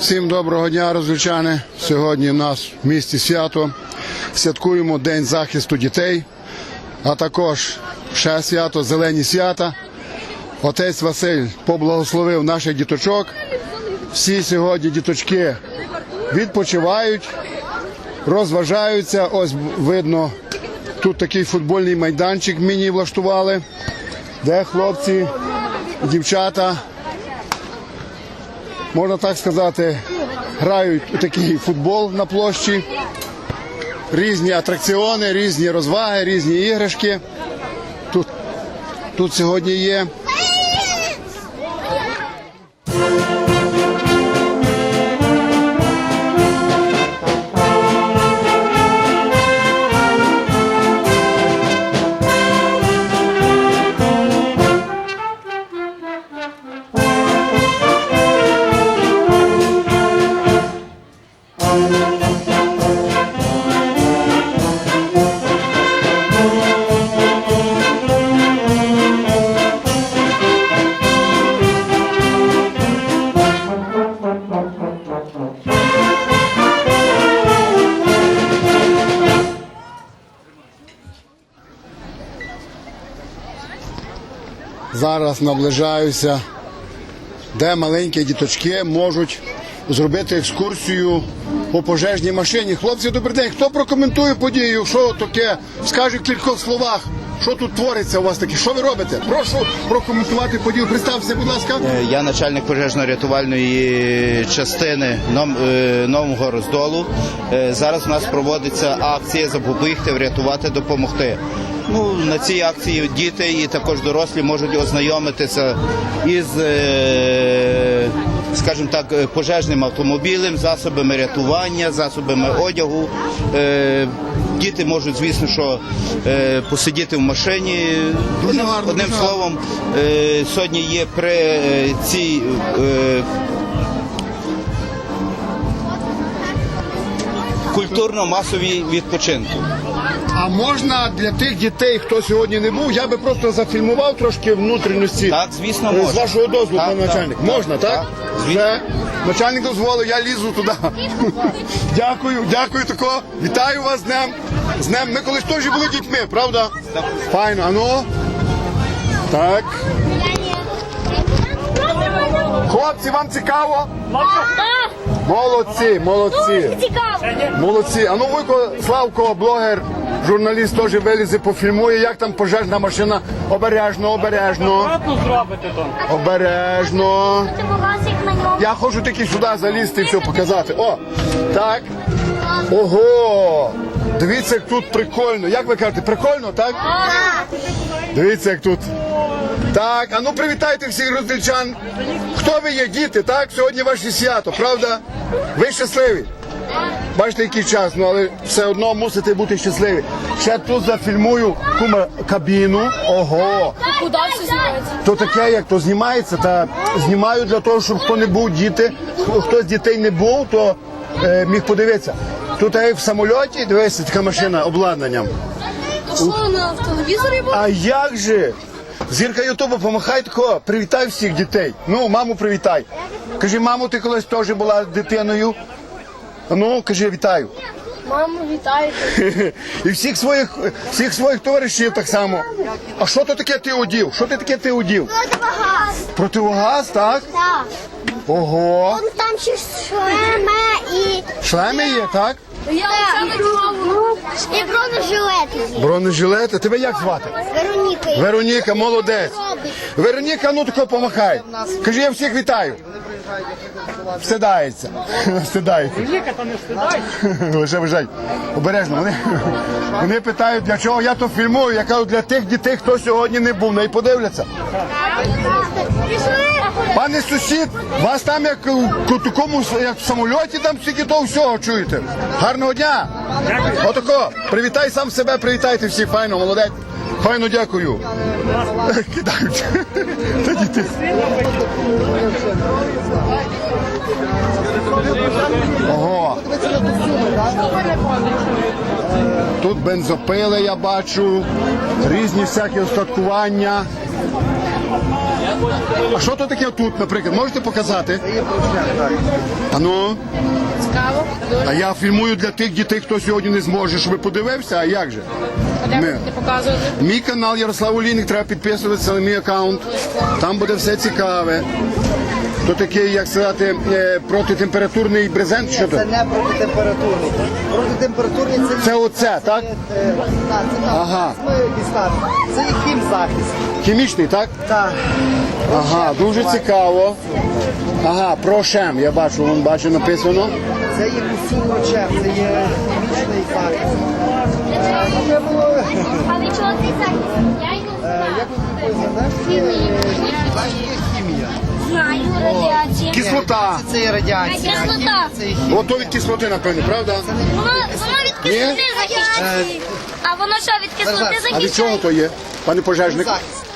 Всім доброго дня, розвільчани. Сьогодні у нас в місті свято. Святкуємо День захисту дітей, а також ще свято, зелені свята. Отець Василь поблагословив наших діточок. Всі сьогодні діточки відпочивають, розважаються. Ось видно, тут такий футбольний майданчик міні влаштували, де хлопці, дівчата можна так сказати, грають у такий футбол на площі. Різні атракціони, різні розваги, різні іграшки. Тут, тут сьогодні є. Наближаюся, де маленькі діточки можуть зробити екскурсію по пожежній машині. Хлопці, добрий день. Хто прокоментує подію? Що таке? Скаже в кількох словах. Що тут твориться у вас таке? Що ви робите? Прошу прокоментувати подію. Представся, будь ласка. Е, Я начальник пожежно-рятувальної частини е, Нового роздолу. Е, Зараз у нас проводиться акція запобігти, врятувати, допомогти. Ну, на цій акції діти і також дорослі можуть ознайомитися із, е, скажімо так, пожежним автомобілем, засобами рятування, засобами одягу. Е, Діти можуть, звісно, що е, посидіти в машині. Дуже Одним словом, сьогодні є при цій культурно-масовій відпочинку. А можна для тих дітей, хто сьогодні не був, я би просто зафільмував трошки внутрішності. Так, звісно, Е, можна. З вашого дозволу, Так, пане так, начальник. так, Можна, так? так, звісно. Все. Начальник дозволив, я лізу туди. дякую, дякую тако. Вітаю вас з днем. З днем. Ми колись теж були дітьми, правда? Файно, а ну. Так. Хлопці, вам цікаво? Молодці, молодці. Цікаво. Молодці. А ну Вуйко Славко, блогер, журналіст теж вилізе, пофільмує, як там пожежна машина. Обережно, обережно. Акуратно зробите то. Обережно. Ти магазик на ньому. Я хочу тільки сюди залізти і все показати. О, так. Ого! Дивіться, як тут прикольно. Як ви кажете, прикольно, так? Дивіться, як тут. Так, а ну привітайте всіх роздільчан. Хто ви є, діти, так? Сьогодні ваше свято, правда? Ви щасливі? Бачите, який час, ну але все одно мусите бути щасливі. Ще тут зафільмую кума кабіну. Ого! Куди все знімається? То таке, як то знімається, та знімаю для того, щоб хто не був діти, хто- з дітей не був, то е, міг подивитися. Тут як в самольоті, дивися, така машина обладнанням. То що на в телевізорі було? А як же? Зірка Ютубу, помахай тако, привітай всіх дітей. Ну, маму привітай. Кажи, мамо, ти колись теж була дитиною. Ну, кажи, вітаю. Мамо, вітаю. І всіх своїх, всіх своїх товаришів так само. А що то таке ти одів? Що ти таке ти одів? Противогаз. Противогаз, так? Так. Ого. Он там ще шлеми і... Шлеми є, так? Я І бронежилети. Бронежилети. Тебе як звати? Вероніка. Вероніка, молодець. Вероніка, ну тако помахай. Кажи, я всіх вітаю. Встидається. Встидається. Ніка, то не встидай. Лише вижать. Обережно. Вони, вони питають, для чого я то фільмую. Я кажу, для тих дітей, хто сьогодні не був. Ну і подивляться. Пане сусід, вас там як у такому як в самольоті, там стільки того всього чуєте. Гарного дня! Отако, привітай сам себе, привітайте всіх, файно, молодець. Файно дякую. Кидають. Та діти. Ого. Тут бензопили я бачу, різні всякі устаткування. А що то таке тут, наприклад? Можете показати? А ну? Цікаво. А я фільмую для тих дітей, хто сьогодні не зможе, щоб подивився, а як же? Ми. Мій канал Ярослав Олійник, треба підписуватися на мій аккаунт. Там буде все цікаве. То такий, як сказати, е, протитемпературний брезент, що то? Це не протитемпературний. Протитемпературний це Це оце, так? е, так, це так. Ага. Це є хімзахист. Хімічний, так? Так. Ага, дуже цікаво. Ага, про шем, я бачу, вон бачу написано. Це є усувачем, це є хімічний захист. Е, ну, було, е, чого ти захист? Я йду Як ви пояснили? Знаю радіація. Кислота. Це є радіація. Кислота. Це є хімія. Ото від кислоти, напевно, правда? Воно, воно від кислоти захищає. А воно що від кислоти А від чого то є, пане пожежник? Захист.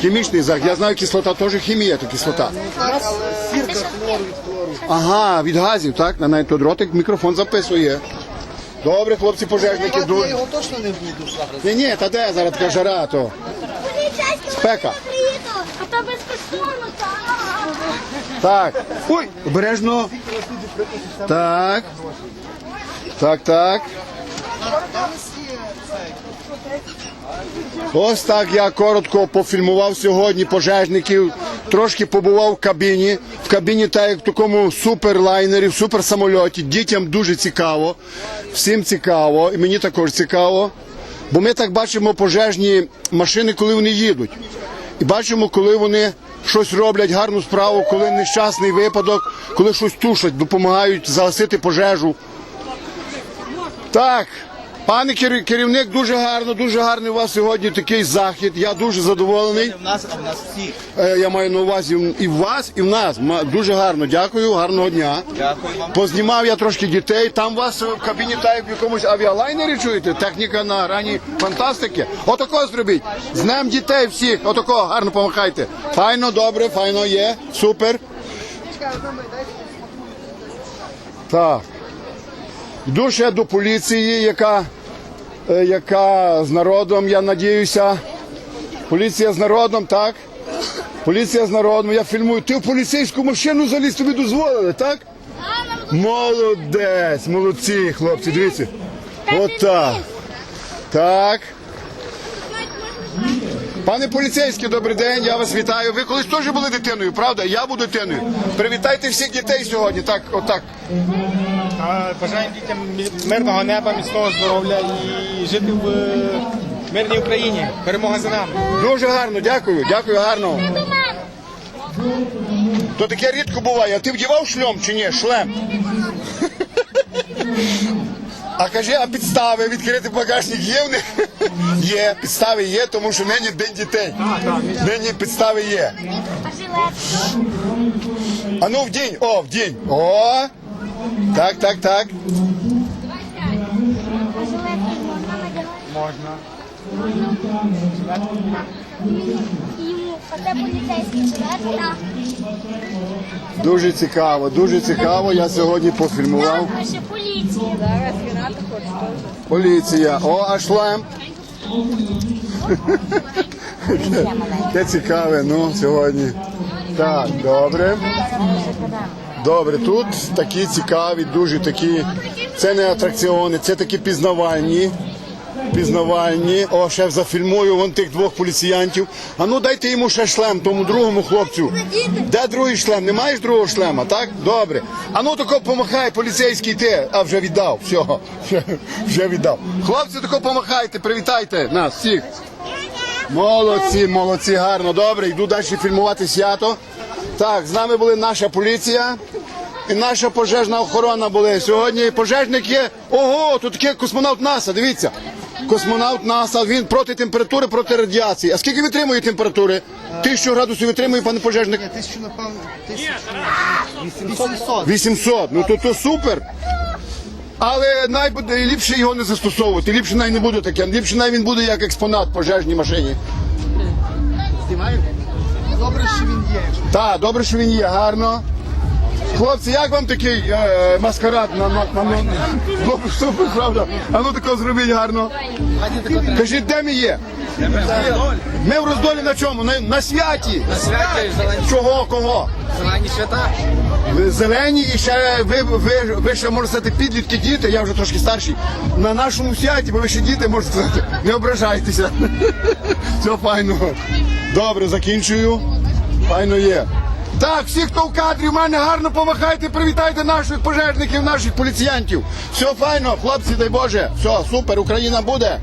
Хімічний захист. Я знаю, кислота теж хімія, то кислота. Так, але сірка хлору від хлору. Ага, від газів, так? На навіть то дротик мікрофон записує. Добре, хлопці пожежники. Я його точно не буду. Ні, ні, та де зараз така жара, то. Спека. А то безкоштовно, так. Так. Ой, обережно. Так. Так, так. Ось так я коротко пофільмував сьогодні пожежників. Трошки побував в кабіні. В кабіні, так як в такому суперлайнері, в суперсамольоті. Дітям дуже цікаво. Всім цікаво. І мені також цікаво. Бо ми так бачимо пожежні машини, коли вони їдуть. І бачимо, коли вони щось роблять гарну справу, коли нещасний випадок, коли щось тушать, допомагають загасити пожежу. Так, пане кер- керівник, дуже гарно, дуже гарний у вас сьогодні такий захід. Я дуже задоволений. В нас, а в нас всіх. Е, Я маю на увазі і в вас, і в нас. Дуже гарно. Дякую, гарного дня. Дякую вам. Познімав я трошки дітей. Там у вас в кабіні як в якомусь авіалайнері чуєте? Техніка на грані фантастики. Отако зробіть. З днем дітей всіх. Отако, гарно помахайте. Файно, добре, файно є. Супер. Так. Йду до поліції, яка, е, яка з народом, я надіюся. Поліція з народом, так? Поліція з народом, я фільмую. Ти в поліцейську машину заліз, тобі дозволили, так? Молодець, молодці, хлопці, дивіться. Отак. Так. Пане поліцейський, добрий день, я вас вітаю. Ви колись теж були дитиною, правда? Я буду дитиною. Привітайте всіх дітей сьогодні. Так, отак. А Бажаємо дітям мирного неба, міцного здоров'я і жити в е, мирній Україні. Перемога за нами. Дуже гарно, дякую, дякую, гарно. То таке рідко буває. А ти вдівав шльом чи ні? Шлем. А кажи, а підстави відкрити багажник є в них? Є, підстави є, тому що нині день дітей. Нині підстави є. А ну вдінь, о, вдінь. О! Так, так, так. Можна Дуже цікаво, дуже цікаво. Я сьогодні пофільмував. поліція. О, а шлем. Те цікаве, ну, сьогодні. Так, добре. Добре, тут такі цікаві, дуже такі. Це не атракціони, це такі пізнавальні. Пізнавальні. О, ще зафільмую вон тих двох поліціянтів. А ну дайте йому ще шлем, тому другому хлопцю. Де другий шлем? Не маєш другого шлема, так? Добре. А ну тако помахай, поліцейський ти. А вже віддав. Все, вже, віддав. Хлопці, тако помахайте, привітайте нас всіх. Молодці, молодці, гарно, добре. Йду далі фільмувати свято. Так, з нами були наша поліція і наша пожежна охорона були. Сьогодні пожежник є. Ого, тут такий космонавт НАСА, дивіться. Космонавт НАСА, він проти температури, проти радіації. А скільки витримує температури? Тисячу градусів витримує, пане пожежник? Тисячу, напевно, тисячу. 800. 800. Ну то, то супер. Але найбуде ліпше його не застосовувати. Ліпше най не буде таке. Ліпше най він буде як експонат в пожежній машині. Добре, що він є. Так, добре, що він є, гарно. Хлопці, як вам такий е, маскарад на, на, на, на, супер, правда? А ну тако зробіть гарно. Кажіть, де ми є? Ми в роздолі на чому? На, на святі. На святі зелені, Чого, кого? зелені свята. Зелені і ще ви, ви, ви ще можете сказати підлітки діти, я вже трошки старший. На нашому святі, бо ви ще діти можете сказати. Не ображайтеся. Все файно. Добре, закінчую. Файно є. Так, всі, хто в кадрі, в мене гарно помахайте, привітайте наших пожежників, наших поліціянтів. Все файно, хлопці, дай Боже. Все, супер, Україна буде.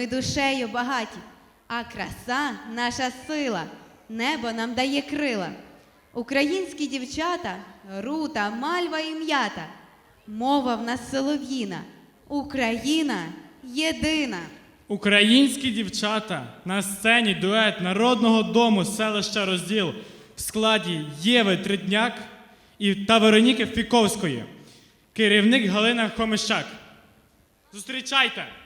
Ми душею багаті, а краса наша сила, небо нам дає крила. Українські дівчата, рута, мальва і м'ята, мова в нас солов'їна, Україна єдина. Українські дівчата на сцені дует народного дому селища Розділ в складі Єви Тридняк і та Вероніки Фіковської. Керівник Галина Хомищак. Зустрічайте!